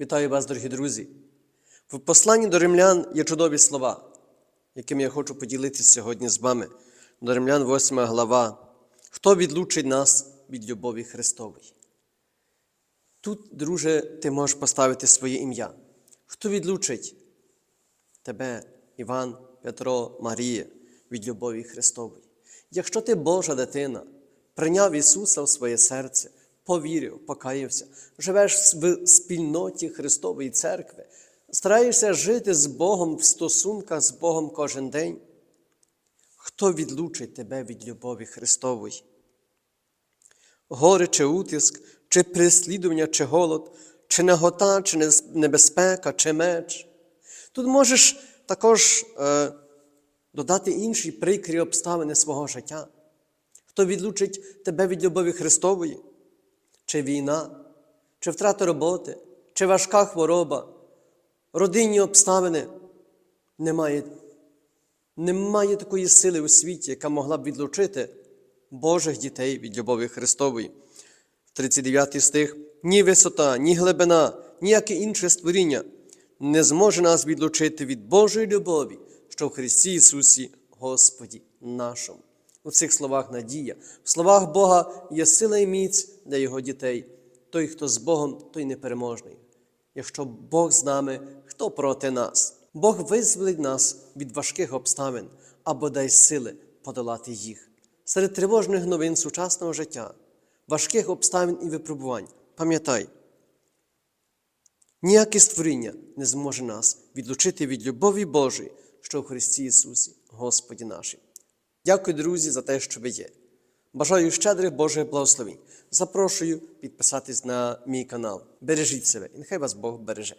Вітаю вас, дорогі друзі! В посланні до римлян є чудові слова, якими я хочу поділитися сьогодні з вами. До римлян 8 глава. Хто відлучить нас від любові Христової? Тут, друже, ти можеш поставити своє ім'я. Хто відлучить тебе, Іван, Петро, Марія, від любові Христової? Якщо ти Божа дитина, прийняв Ісуса в своє серце, повірив, покаявся, живеш в спільноті Христової церкви, стараєшся жити з Богом в стосунках з Богом кожен день, хто відлучить тебе від любові Христової? Горе чи утиск, чи переслідування, чи голод, чи нагота, чи небезпека, чи меч. Тут можеш також е, додати інші прикрі обставини свого життя. Хто відлучить тебе від любові Христової, чи війна, чи втрата роботи, чи важка хвороба, родинні обставини немає, немає такої сили у світі, яка могла б відлучити Божих дітей від любові Христової. 39 стих: ні висота, ні глибина, ніяке інше створіння не зможе нас відлучити від Божої любові, що в Христі Ісусі, Господі нашому. У цих словах надія, в словах Бога є сила і міць для Його дітей. Той, хто з Богом, той непереможний. Якщо Бог з нами, хто проти нас? Бог визволить нас від важких обставин або дасть сили подолати їх. Серед тривожних новин сучасного життя, важких обставин і випробувань. Пам'ятай, ніяке створіння не зможе нас відлучити від любові Божої, що в Христі Ісусі, Господі нашим. Дякую, друзі, за те, що ви є. Бажаю щедрих Божих благословень. Запрошую підписатись на мій канал. Бережіть себе, і нехай вас Бог береже.